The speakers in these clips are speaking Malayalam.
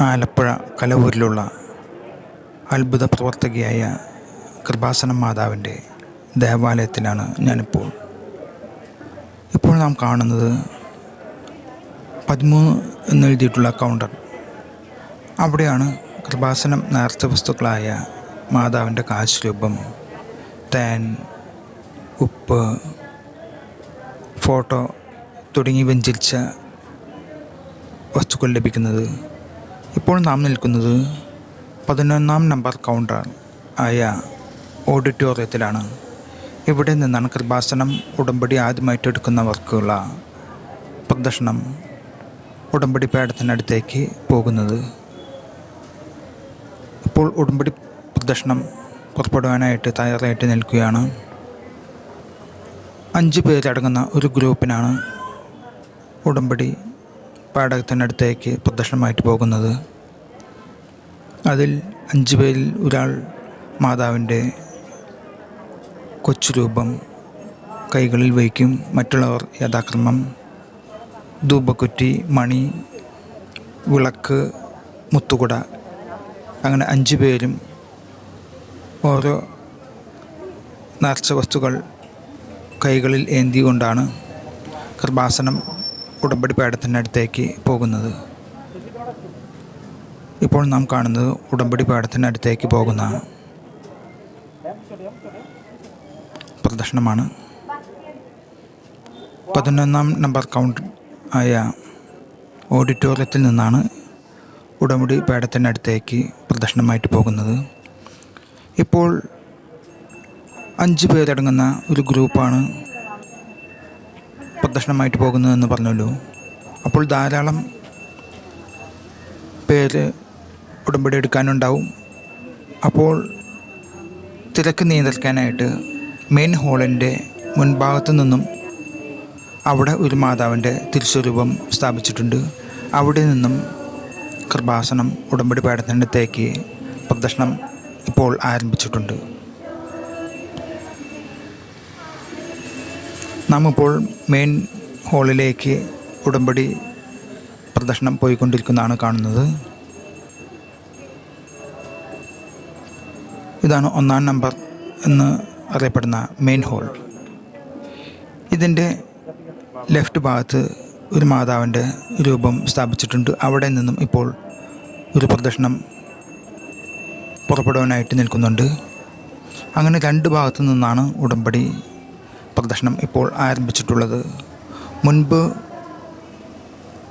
ആലപ്പുഴ കലവൂരിലുള്ള അത്ഭുത പ്രവർത്തകയായ കൃപാസനം മാതാവിന്റെ ദേവാലയത്തിലാണ് ഞാനിപ്പോൾ. ഇപ്പോൾ നാം കാണുന്നത് പതിമൂന്ന് എന്നെഴുതിയിട്ടുള്ള കൗണ്ടർ. അവിടെയാണ് കൃപാസനം നേർച്ച വസ്തുക്കളായ മാതാവിന്റെ കാശ് രൂപം തേൻ ഉപ്പ് ഫോട്ടോ തുടങ്ങി വെഞ്ചരിച്ച വസ്തുക്കൾ ലഭിക്കുന്നത് ഇപ്പോൾ നാം നിൽക്കുന്നത് പതിനൊന്നാം നമ്പർ കൗണ്ടർ ആയ ഓഡിറ്റോറിയത്തിലാണ്. ഇവിടെ നിന്നാണ് കൃപാസനം ഉടമ്പടി ആദ്യമായിട്ട് എടുക്കുന്നവർക്കുള്ള പ്രദർശനം ഉടമ്പടി പേടത്തിനടുത്തേക്ക് പോകുന്നത്. ഇപ്പോൾ ഉടമ്പടി പ്രദർശനം പുറപ്പെടുവാനായിട്ട് തയ്യാറായിട്ട് നിൽക്കുകയാണ്. അഞ്ച് പേരടങ്ങുന്ന ഒരു ഗ്രൂപ്പിനാണ് ഉടമ്പടി പാടകത്തിനടുത്തേക്ക് പ്രദർശനമായിട്ട് പോകുന്നത്. അതിൽ അഞ്ച് പേരിൽ ഒരാൾ മാതാവിന്റെ കൊച്ചുരൂപം കൈകളിൽ വയ്ക്കും. മറ്റുള്ളവർ യഥാക്രമം ധൂപക്കുറ്റി മണി വിളക്ക് മുത്തുകുട അങ്ങനെ അഞ്ച് പേരും ഓരോ നേർച്ച വസ്തുക്കൾ കൈകളിൽ ഏന്തിക്കൊണ്ടാണ് കൃപാസനം ഉടമ്പടി പേടത്തിനടുത്തേക്ക് പോകുന്നത്. ഇപ്പോൾ നാം കാണുന്നത് ഉടമ്പടി പേടത്തിനടുത്തേക്ക് പോകുന്ന പ്രദർശനമാണ്. പതിനൊന്നാം നമ്പർ കൗണ്ട് ആയ ഓഡിറ്റോറിയത്തിൽ നിന്നാണ് ഉടമ്പടി പേടത്തിനടുത്തേക്ക് പ്രദർശനമായിട്ട് പോകുന്നത്. ഇപ്പോൾ അഞ്ച് പേരടങ്ങുന്ന ഒരു ഗ്രൂപ്പാണ് പ്രദർശനമായിട്ട് പോകുന്നതെന്ന് പറഞ്ഞല്ലോ അപ്പോൾ ധാരാളം പേര് ഉടമ്പടി എടുക്കാനുണ്ടാവും. അപ്പോൾ തിരക്ക് നിയന്ത്രിക്കാനായിട്ട് മെയിൻ ഹാളിന്റെ മുൻഭാഗത്തു നിന്നും അവിടെ ഒരു മാതാവിന്റെ തിരുസ്വരൂപം സ്ഥാപിച്ചിട്ടുണ്ട്. അവിടെ നിന്നും കൃപാസനം ഉടമ്പടി പേടത്തിനടുത്തേക്ക് പ്രദർശനം ഇപ്പോൾ ആരംഭിച്ചിട്ടുണ്ട്. നാം ഇപ്പോൾ മെയിൻ ഹാളിലേക്ക് ഉടമ്പടി പ്രദർശനം പോയിക്കൊണ്ടിരിക്കുന്നതാണ് കാണുന്നത്. ഇതാണ് ഒന്നാം നമ്പർ എന്ന് അറിയപ്പെടുന്ന മെയിൻ ഹോൾ ഇതിന്റെ ലെഫ്റ്റ് ഭാഗത്ത് ഒരു മാതാവിന്റെ രൂപം സ്ഥാപിച്ചിട്ടുണ്ട്. അവിടെ നിന്നും ഇപ്പോൾ ഒരു പ്രദർശനം പുറപ്പെടുവാനായിട്ട് നിൽക്കുന്നുണ്ട്. അങ്ങനെ രണ്ട് ഭാഗത്തു നിന്നാണ് ഉടമ്പടി പ്രദർശനം ഇപ്പോൾ ആരംഭിച്ചിട്ടുള്ളത്. മുൻപ്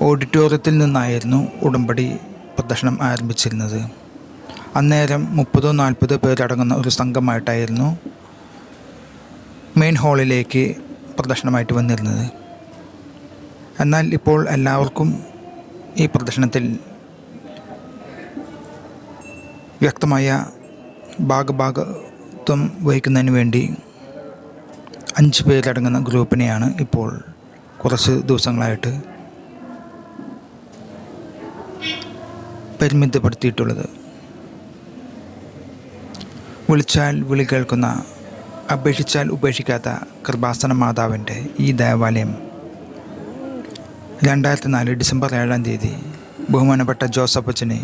ഓഡിറ്റോറിയത്തിൽ നിന്നായിരുന്നു ഉടമ്പടി പ്രദർശനം ആരംഭിച്ചിരുന്നത്. അന്നേരം മുപ്പതോ നാൽപ്പതോ പേരടങ്ങുന്ന ഒരു സംഘമായിട്ടായിരുന്നു മെയിൻ ഹാളിലേക്ക് പ്രദർശനമായിട്ട് വന്നിരുന്നത്. എന്നാൽ ഇപ്പോൾ എല്ലാവർക്കും ഈ പ്രദർശനത്തിൽ വ്യക്തമായ ഭാഗഭാഗത്വം വഹിക്കുന്നതിന് വേണ്ടി അഞ്ച് പേരടങ്ങുന്ന ഗ്രൂപ്പിനെയാണ് ഇപ്പോൾ കുറച്ച് ദിവസങ്ങളായിട്ട് പരിമിതപ്പെടുത്തിയിട്ടുള്ളത്. വിളിച്ചാൽ വിളി കേൾക്കുന്ന അപേക്ഷിച്ചാൽ ഉപേക്ഷിക്കാത്ത കൃപാസന മാതാവിന്റെ ഈ ദേവാലയം രണ്ടായിരത്തി നാല് ഡിസംബർ ഏഴാം തീയതി ബഹുമാനപ്പെട്ട ജോസഫ് അച്ഛന്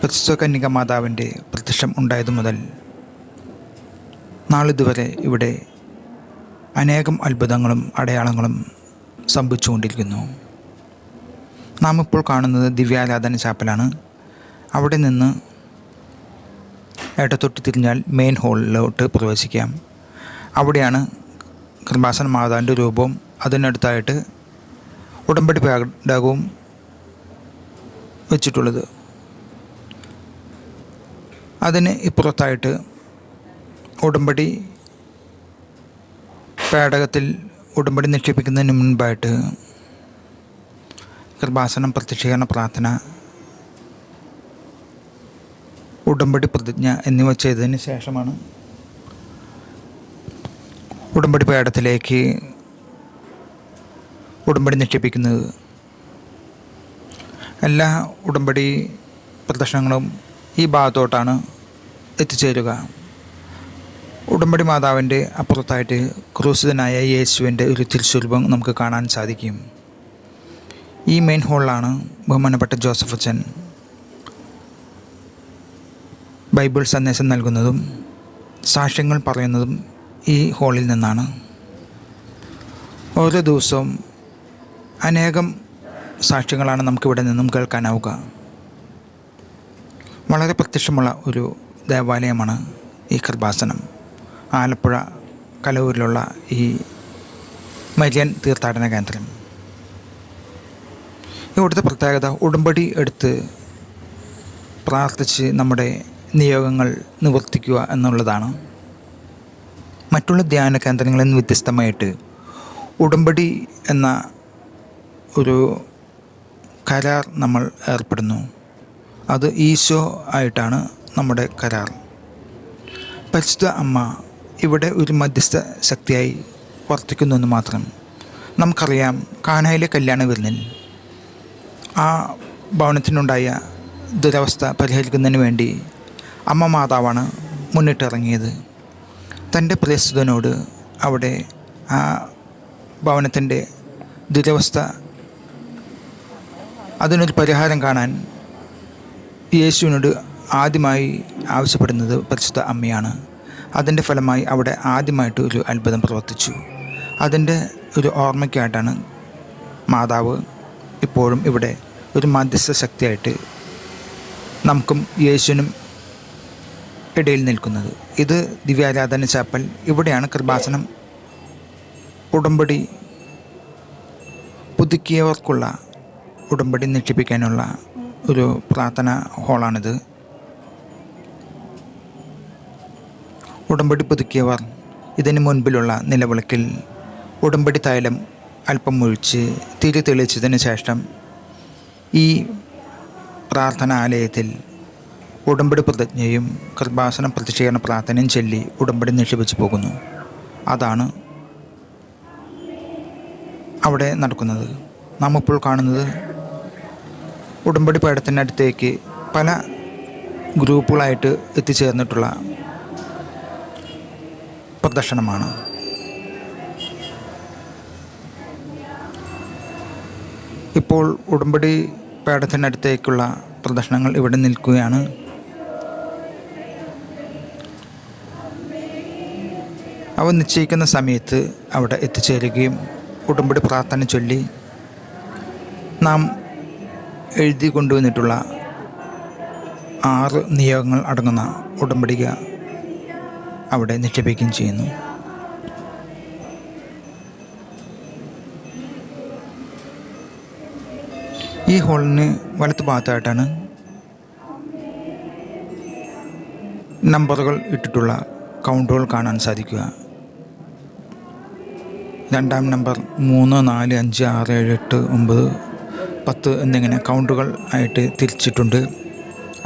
പ്രസ്തുത കന്യക മാതാവിന്റെ പ്രത്യക്ഷം ഉണ്ടായതു മുതൽ നാളിതുവരെ ഇവിടെ അനേകം അത്ഭുതങ്ങളും അടയാളങ്ങളും സംഭവിച്ചുകൊണ്ടിരിക്കുന്നു. നാം ഇപ്പോൾ കാണുന്നത് ദിവ്യാരാധന ചാപ്പലാണ്. അവിടെ നിന്ന് ഏട്ടത്തൊട്ട് തിരിഞ്ഞാൽ മെയിൻ ഹോളിലോട്ട് പ്രവേശിക്കാം. അവിടെയാണ് കൃപാസന മാതാവിന്റെ രൂപവും അതിനടുത്തായിട്ട് ഉടമ്പടി പേടകവും വെച്ചിട്ടുള്ളത്. അതിന് ഇപ്പുറത്തായിട്ട് ഉടമ്പടി പേടകത്തിൽ ഉടമ്പടി നിക്ഷേപിക്കുന്നതിന് മുൻപായിട്ട് കൃപാസനം പ്രത്യക്ഷീകരണ പ്രാർത്ഥന ഉടമ്പടി പ്രതിജ്ഞ എന്നിവ ചെയ്തതിന് ശേഷമാണ് ഉടമ്പടി പേടത്തിലേക്ക് ഉടമ്പടി നിക്ഷേപിക്കുന്നത്. എല്ലാ ഉടമ്പടി പ്രദർശനങ്ങളും ഈ ഭാഗത്തോട്ടാണ് എത്തിച്ചേരുക. ഉടമ്പടി മാതാവിന്റെ അപ്പുറത്തായിട്ട് ക്രൂസിതനായ യേശുവിന്റെ ഒരു തിരുസ്വരൂപം നമുക്ക് കാണാൻ സാധിക്കും. ഈ മെയിൻ ഹോളിലാണ് ബഹുമാനപ്പെട്ട ജോസഫ് അച്ഛൻ ബൈബിൾ സന്ദേശം നൽകുന്നതും സാക്ഷ്യങ്ങൾ പറയുന്നതും ഈ ഹോളിൽ നിന്നാണ്. ഓരോ ദിവസവും അനേകം സാക്ഷ്യങ്ങളാണ് നമുക്കിവിടെ നിന്നും കേൾക്കാനാവുക. വളരെ പ്രത്യക്ഷമുള്ള ഒരു ദേവാലയമാണ് ഈ കൃപാസനം. ആലപ്പുഴ കലവൂരിലുള്ള ഈ മരിയൻ തീർത്ഥാടന കേന്ദ്രം. ഇവിടുത്തെ പ്രത്യേകത ഉടമ്പടി എടുത്ത് പ്രാർത്ഥിച്ച് നമ്മുടെ നിയോഗങ്ങൾ നിവർത്തിക്കുക എന്നുള്ളതാണ്. മറ്റുള്ള ധ്യാന കേന്ദ്രങ്ങളിൽ നിന്ന് വ്യത്യസ്തമായിട്ട് ഉടമ്പടി എന്ന ഒരു കരാർ നമ്മൾ ഏർപ്പെടുന്നു. അത് ഈശോ ആയിട്ടാണ് നമ്മുടെ കരാർ. പരിശുദ്ധ അമ്മ ഇവിടെ ഒരു മധ്യസ്ഥ ശക്തിയായി വർത്തിക്കുന്നു മാത്രം നമുക്കറിയാം കാനായിലെ കല്യാണ വിരുന്നിൽ ആ ഭവനത്തിനുണ്ടായ ദുരവസ്ഥ പരിഹരിക്കുന്നതിന് വേണ്ടി അമ്മ മാതാവാണ് മുന്നിട്ടിറങ്ങിയത്. തന്റെ പ്രിയസ്തുതനോട് അവിടെ ആ ഭവനത്തിന്റെ ദുരവസ്ഥ അതിനൊരു പരിഹാരം കാണാൻ യേശുവിനോട് ആദ്യമായി ആവശ്യപ്പെടുന്നത് പരിശുദ്ധ അമ്മയാണ്. അതിന്റെ ഫലമായി അവിടെ ആദ്യമായിട്ട് ഒരു അത്ഭുതം പ്രവർത്തിച്ചു. അതിന്റെ ഒരു ഓർമ്മയ്ക്കായിട്ടാണ് മാതാവ് ഇപ്പോഴും ഇവിടെ ഒരു മധ്യസ്ഥ ശക്തിയായിട്ട് നമുക്കും യേശുവിനും ഇടയിൽ നിൽക്കുന്നത്. ഇത് ദിവ്യാരാധന ചാപ്പൽ. ഇവിടെയാണ് കൃപാസനം ഉടമ്പടി പുതുക്കിയവർക്കുള്ള ഉടമ്പടി നിക്ഷിപ്പിക്കാനുള്ള ഒരു പ്രാർത്ഥന ഹാളാണിത്. ഉടമ്പടി പുതുക്കിയവർ ഇതിനു മുൻപിലുള്ള നിലവിളക്കിൽ ഉടമ്പടി തൈലം അല്പം ഒഴിച്ച് തിരി തെളിച്ചതിന് ശേഷം ഈ പ്രാർത്ഥനാലയത്തിൽ ഉടമ്പടി പ്രതിജ്ഞയും കൃപാസനം പ്രതിഷേധ പ്രാർത്ഥനയും ചൊല്ലി ഉടമ്പടി നിക്ഷേപിച്ചു പോകുന്നു. അതാണ് അവിടെ നടക്കുന്നത്. നാം ഇപ്പോൾ കാണുന്നത് ഉടമ്പടി പീഠത്തിനടുത്തേക്ക് പല ഗ്രൂപ്പുകളായിട്ട് എത്തിച്ചേർന്നിട്ടുള്ള പ്രദർശനമാണ്. ഇപ്പോൾ ഉടമ്പടി പേടത്തിനടുത്തേക്കുള്ള പ്രദർശനങ്ങൾ ഇവിടെ നിൽക്കുകയാണ്. അവ നിശ്ചയിക്കുന്ന സമയത്ത് അവിടെ എത്തിച്ചേരുകയും ഉടമ്പടി പ്രാർത്ഥന ചൊല്ലി നാം എഴുതി കൊണ്ടുവന്നിട്ടുള്ള ആറ് നിയോഗങ്ങൾ അടങ്ങുന്ന ഉടമ്പടിക അവിടെ നിക്ഷേപിക്കുകയും ചെയ്യുന്നു. ഈ ഹോളിന് വലത്ത് ഭാഗത്തായിട്ടാണ് നമ്പറുകൾ ഇട്ടിട്ടുള്ള കൗണ്ടുകൾ കാണാൻ സാധിക്കുക. രണ്ടാം നമ്പർ മൂന്ന് നാല് അഞ്ച് ആറ് ഏഴ് എട്ട് ഒമ്പത് പത്ത് എന്നിങ്ങനെ കൗണ്ടുകൾ ആയിട്ട് തിരിച്ചിട്ടുണ്ട്.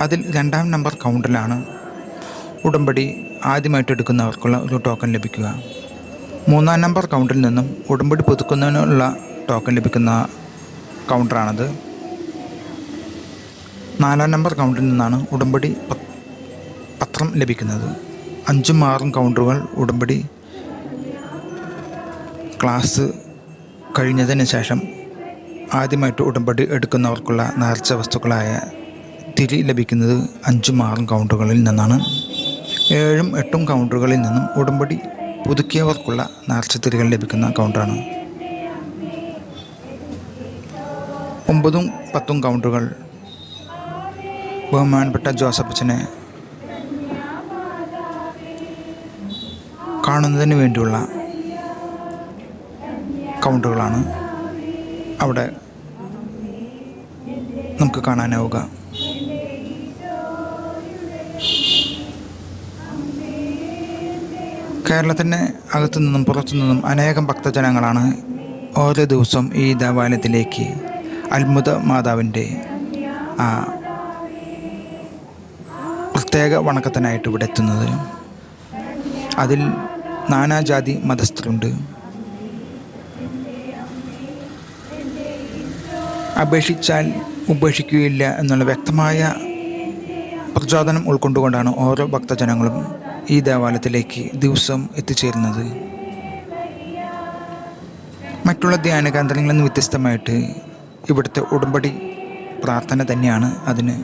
അതിൽ രണ്ടാം നമ്പർ കൗണ്ടിലാണ് ഉടമ്പടി ആദ്യമായിട്ട് എടുക്കുന്നവർക്കുള്ള ഒരു ടോക്കൺ ലഭിക്കുക. മൂന്നാം നമ്പർ കൗണ്ടിൽ നിന്നും ഉടമ്പടി പുതുക്കുന്നതിനുള്ള ടോക്കൺ ലഭിക്കുന്ന കൗണ്ടറാണത് നാലാം നമ്പർ കൗണ്ടിൽ നിന്നാണ് ഉടമ്പടി പത്രം ലഭിക്കുന്നത്. അഞ്ചും ആറും കൗണ്ടറുകൾ ഉടമ്പടി ക്ലാസ് കഴിഞ്ഞതിന് ശേഷം ആദ്യമായിട്ട് ഉടമ്പടി എടുക്കുന്നവർക്കുള്ള നേർച്ച വസ്തുക്കളായ തിരി ലഭിക്കുന്നത് അഞ്ചും ആറും കൗണ്ടറുകളിൽ നിന്നാണ്. ഏഴും എട്ടും കൗണ്ടറുകളിൽ നിന്നും ഉടമ്പടി പുതുക്കിയവർക്കുള്ള നാർച്ചത്തിരികൾ ലഭിക്കുന്ന കൗണ്ടറാണ് ഒമ്പതും പത്തും കൗണ്ടറുകൾ ബഹുമാനപ്പെട്ട ജോസഫച്ചനെ കാണുന്നതിന് വേണ്ടിയുള്ള കൗണ്ടറുകളാണ് അവിടെ നമുക്ക് കാണാനാവുക. കേരളത്തിന്റെ അകത്തു നിന്നും പുറത്തു നിന്നും അനേകം ഭക്തജനങ്ങളാണ് ഓരോ ദിവസവും ഈ ദേവാലയത്തിലേക്ക് അത്ഭുത മാതാവിന്റെ ആ പ്രത്യേക വണക്കത്തിനായിട്ട് ഇവിടെ എത്തുന്നത്. അതിൽ നാനാജാതി മതസ്ഥരുണ്ട്. അപേക്ഷിച്ചാൽ ഉപേക്ഷിക്കുകയില്ല എന്നുള്ള വ്യക്തമായ പ്രചോദനം ഉൾക്കൊണ്ടുകൊണ്ടാണ് ഓരോ ഭക്തജനങ്ങളും ഈ ദേവാലയത്തിലേക്ക് ദിവസം എത്തിച്ചേരുന്നത്. മറ്റുള്ള ധ്യാന കേന്ദ്രങ്ങളിൽ നിന്ന് വ്യത്യസ്തമായിട്ട് ഇവിടുത്തെ ഉടമ്പടി പ്രാർത്ഥന തന്നെയാണ് അതിന്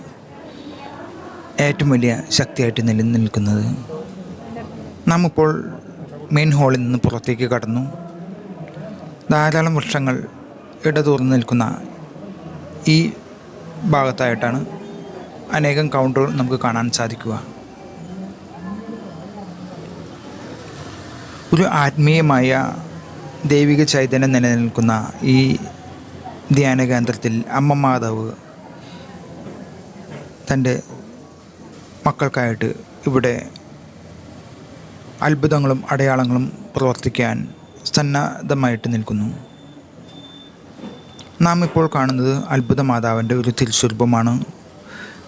ഏറ്റവും വലിയ ശക്തിയായിട്ട് നിലനിൽക്കുന്നത് നാം ഇപ്പോൾ മെയിൻ ഹാളിൽ നിന്ന് പുറത്തേക്ക് കടന്നു. ധാരാളം വൃക്ഷങ്ങൾ ഇടതൂർന്ന് നിൽക്കുന്ന ഈ ഭാഗത്തായിട്ടാണ് അനേകം കൗണ്ടറുകൾ നമുക്ക് കാണാൻ സാധിക്കുക. ഒരു ആത്മീയമായ ദൈവിക ചൈതന്യം നിലനിൽക്കുന്ന ഈ ധ്യാന കേന്ദ്രത്തിൽ അമ്മ മാതാവ് തന്റെ മക്കൾക്കായിട്ട് ഇവിടെ അത്ഭുതങ്ങളും അടയാളങ്ങളും പ്രവർത്തിക്കാൻ സന്നദ്ധമായിട്ട് നിൽക്കുന്നു. നാം ഇപ്പോൾ കാണുന്നത് അത്ഭുത മാതാവിന്റെ ഒരു തിരുസ്വരൂപമാണ്.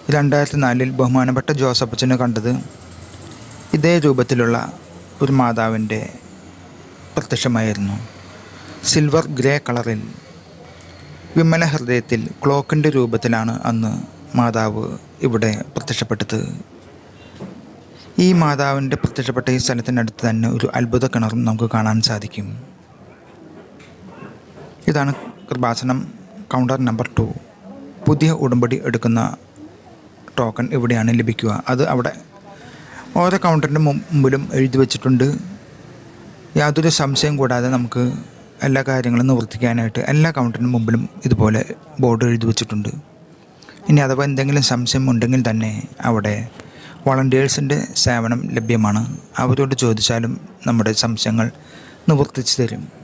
രണ്ടായിരത്തി നാലിൽ ബഹുമാനപ്പെട്ട ജോസഫച്ചന് കണ്ടത് ഇതേ രൂപത്തിലുള്ള ഒരു മാതാവിന്റെ പ്രത്യക്ഷമായിരുന്നു. സിൽവർ ഗ്രേ കളറിൽ വിമല ഹൃദയത്തിൽ ക്ലോക്കിന്റെ രൂപത്തിലാണ് അന്ന് മാതാവ് ഇവിടെ പ്രത്യക്ഷപ്പെട്ടത്. ഈ മാതാവിന്റെ പ്രത്യക്ഷപ്പെട്ട ഈ സ്ഥലത്തിനടുത്ത് തന്നെ ഒരു അത്ഭുത കിണറും നമുക്ക് കാണാൻ സാധിക്കും. ഇതാണ് കൃപാസനം കൗണ്ടർ നമ്പർ ടു പുതിയ ഉടമ്പടി എടുക്കുന്ന ടോക്കൺ ഇവിടെയാണ് ലഭിക്കുക. അത് അവിടെ ഓരോ കൗണ്ടറിന്റെ മുമ്പിലും എഴുതി വച്ചിട്ടുണ്ട്. യാതൊരു സംശയം കൂടാതെ നമുക്ക് എല്ലാ കാര്യങ്ങളും നിവർത്തിക്കാനായിട്ട് എല്ലാ കൗണ്ടറിന്റെ മുമ്പിലും ഇതുപോലെ ബോർഡ് എഴുതി വച്ചിട്ടുണ്ട്. ഇനി അഥവാ എന്തെങ്കിലും സംശയം ഉണ്ടെങ്കിൽ തന്നെ അവിടെ വളണ്ടിയേഴ്സിന്റെ സേവനം ലഭ്യമാണ്. അവരോട് ചോദിച്ചാലും നമ്മുടെ സംശയങ്ങൾ നിവർത്തിച്ചു തരും.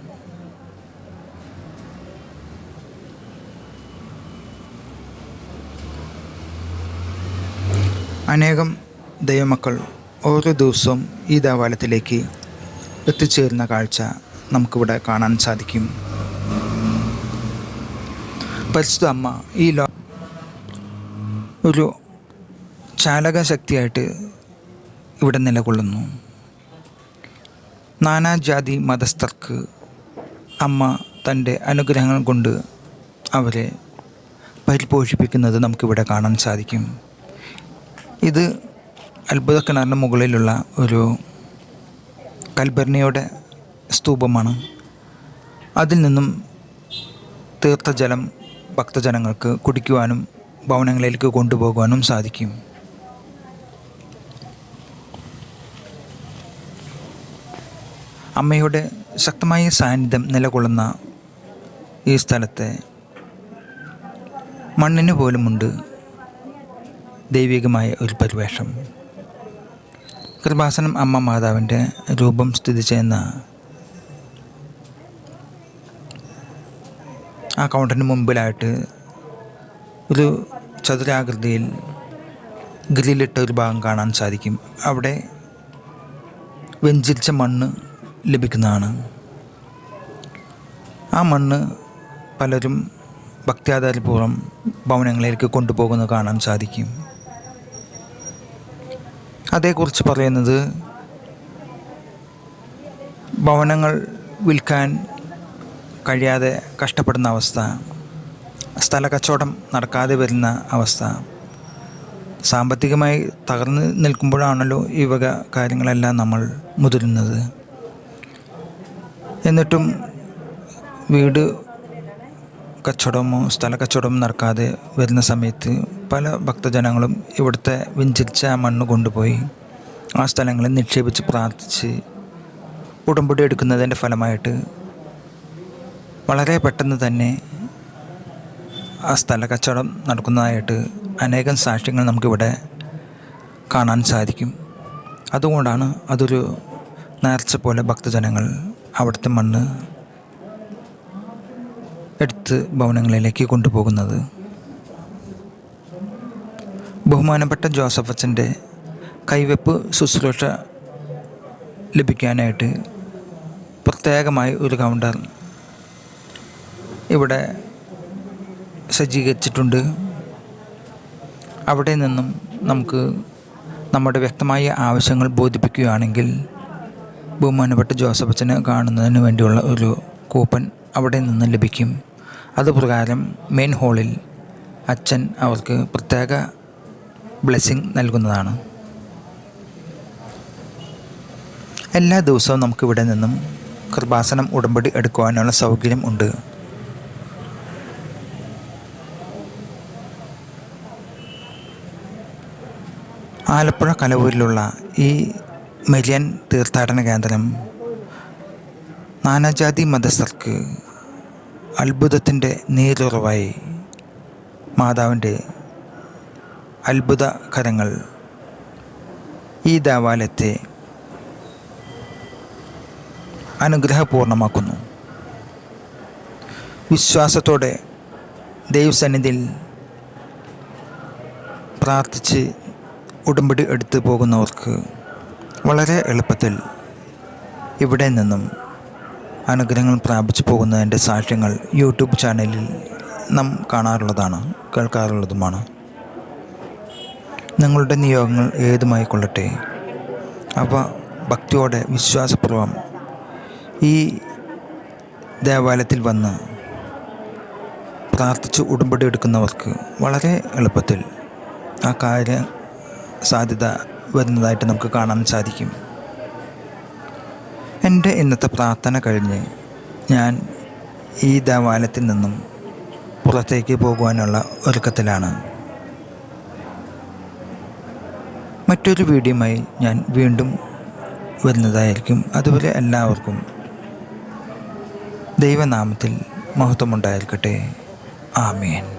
അനേകം ദൈവമക്കൾ ഓരോ ദിവസവും ഈ ദേവാലയത്തിലേക്ക് എത്തിച്ചേരുന്ന കാഴ്ച നമുക്കിവിടെ കാണാൻ സാധിക്കും. പരിശുദ്ധ അമ്മ ഈ ലോ ഒരു ചാലക ശക്തിയായിട്ട് ഇവിടെ നിലകൊള്ളുന്നു. നാനാജാതി മതസ്ഥർക്ക് അമ്മ തന്റെ അനുഗ്രഹങ്ങൾ കൊണ്ട് അവരെ പരിപോഷിപ്പിക്കുന്നത് നമുക്കിവിടെ കാണാൻ സാധിക്കും. ഇത് അത്ഭുത കിണറിന് മുകളിലുള്ള ഒരു കൽബർണിയുടെ സ്തൂപമാണ്. അതിൽ നിന്നും തീർത്ഥജലം ഭക്തജനങ്ങൾക്ക് കുടിക്കുവാനും ഭവനങ്ങളിലേക്ക് കൊണ്ടുപോകുവാനും സാധിക്കും. അമ്മയുടെ ശക്തമായ സാന്നിധ്യം നിലകൊള്ളുന്ന ഈ സ്ഥലത്തെ മണ്ണിന് പോലുമുണ്ട് ദൈവികമായ ഒരു പരിവേഷം. കൃപാസനം അമ്മ മാതാവിന്റെ രൂപം സ്ഥിതി ചെയ്യുന്ന ആ കൗണ്ടറിന് മുമ്പിലായിട്ട് ഒരു ചതുരാകൃതിയിൽ ഗ്രില്ലിട്ട ഒരു ഭാഗം കാണാൻ സാധിക്കും. അവിടെ വെഞ്ചിരിച്ച മണ്ണ് ലഭിക്കുന്നതാണ്. ആ മണ്ണ് പലരും ഭക്ത്യാധാരപൂർവം ഭവനങ്ങളിലേക്ക് കൊണ്ടുപോകുന്നത് കാണാൻ സാധിക്കും. അതേക്കുറിച്ച് പറയുന്നത് ഭവനങ്ങൾ വിൽക്കാൻ കഴിയാതെ കഷ്ടപ്പെടുന്ന അവസ്ഥ സ്ഥല കച്ചവടം നടക്കാതെ വരുന്ന അവസ്ഥ സാമ്പത്തികമായി തകർന്ന് നിൽക്കുമ്പോഴാണല്ലോ ഈ വക കാര്യങ്ങളെല്ലാം നമ്മൾ മുതിരുന്നത്. എന്നിട്ടും വീട് കച്ചവടമോ സ്ഥല കച്ചവടമോ നടക്കാതെ വരുന്ന സമയത്ത് പല ഭക്തജനങ്ങളും ഇവിടുത്തെ വിഞ്ചരിച്ച മണ്ണ് കൊണ്ടുപോയി ആ സ്ഥലങ്ങളിൽ നിക്ഷേപിച്ച് പ്രാർത്ഥിച്ച് ഉടമ്പടി എടുക്കുന്നതിന്റെ ഫലമായിട്ട് വളരെ പെട്ടെന്ന് തന്നെ ആ സ്ഥല കച്ചവടം നടക്കുന്നതായിട്ട് അനേകം സാക്ഷ്യങ്ങൾ നമുക്കിവിടെ കാണാൻ സാധിക്കും. അതുകൊണ്ടാണ് അതൊരു നേർച്ച പോലെ ഭക്തജനങ്ങൾ അവിടുത്തെ മണ്ണ് എടുത്ത് ഭവനങ്ങളിലേക്ക് കൊണ്ടുപോകുന്നത്. ബഹുമാനപ്പെട്ട ജോസഫ് അച്ഛന്റെ കൈവെപ്പ് ശുശ്രൂഷ ലഭിക്കാനായിട്ട് പ്രത്യേകമായി ഒരു കൗണ്ടർ ഇവിടെ സജ്ജീകരിച്ചിട്ടുണ്ട്. അവിടെ നിന്നും നമുക്ക് നമ്മുടെ വ്യക്തമായ ആവശ്യങ്ങൾ ബോധിപ്പിക്കുകയാണെങ്കിൽ ബഹുമാനപ്പെട്ട ജോസഫ് അച്ഛനെ കാണുന്നതിന് വേണ്ടിയുള്ള ഒരു കൂപ്പൺ അവിടെ നിന്ന് ലഭിക്കും. അതുപ്രകാരം മെയിൻ ഹോളിൽ അച്ഛൻ അവർക്ക് പ്രത്യേക ബ്ലെസ്സിങ് നൽകുന്നതാണ്. എല്ലാ ദിവസവും നമുക്കിവിടെ നിന്നും കൃപാസനം ഉടമ്പടി എടുക്കുവാനുള്ള സൗകര്യം ഉണ്ട്. ആലപ്പുഴ കലവൂരിലുള്ള ഈ മെരിയൻ തീർത്ഥാടന കേന്ദ്രം നാനാജാതി മതസ്ഥർക്ക് അത്ഭുതത്തിന്റെ നീരുറവായി മാതാവിന്റെ അത്ഭുത ഈ ദേവാലയത്തെ അനുഗ്രഹപൂർണമാക്കുന്നു. വിശ്വാസത്തോടെ ദൈവസന്നിധിയിൽ പ്രാർത്ഥിച്ച് ഉടമ്പടി എടുത്തു പോകുന്നവർക്ക് വളരെ എളുപ്പത്തിൽ ഇവിടെ നിന്നും അനുഗ്രഹങ്ങൾ പ്രാപിച്ചു പോകുന്നതിന്റെ സാക്ഷ്യങ്ങൾ യൂട്യൂബ് ചാനലിൽ നാം കാണാറുള്ളതാണ് കേൾക്കാറുള്ളതുമാണ്. നിങ്ങളുടെ നിയോഗങ്ങൾ ഏതുമായി കൊള്ളട്ടെ? അവ ഭക്തിയോടെ വിശ്വാസപൂർവം ഈ ദേവാലയത്തിൽ വന്ന് പ്രാർത്ഥിച്ച് ഉടമ്പടി എടുക്കുന്നവർക്ക് വളരെ എളുപ്പത്തിൽ ആ കാര്യ സാധ്യത വരുന്നതായിട്ട് നമുക്ക് കാണാൻ സാധിക്കും. എന്റെ ഇന്നത്തെ പ്രാർത്ഥന കഴിഞ്ഞ് ഞാൻ ഈ ദേവാലയത്തിൽ നിന്നും പുറത്തേക്ക് പോകുവാനുള്ള ഒരുക്കത്തിലാണ്. മറ്റൊരു വീഡിയോയുമായി ഞാൻ വീണ്ടും വരുന്നതായിരിക്കും. അതുപോലെ എല്ലാവർക്കും ദൈവനാമത്തിൽ മഹത്വമുണ്ടായിരിക്കട്ടെ. ആമേൻ.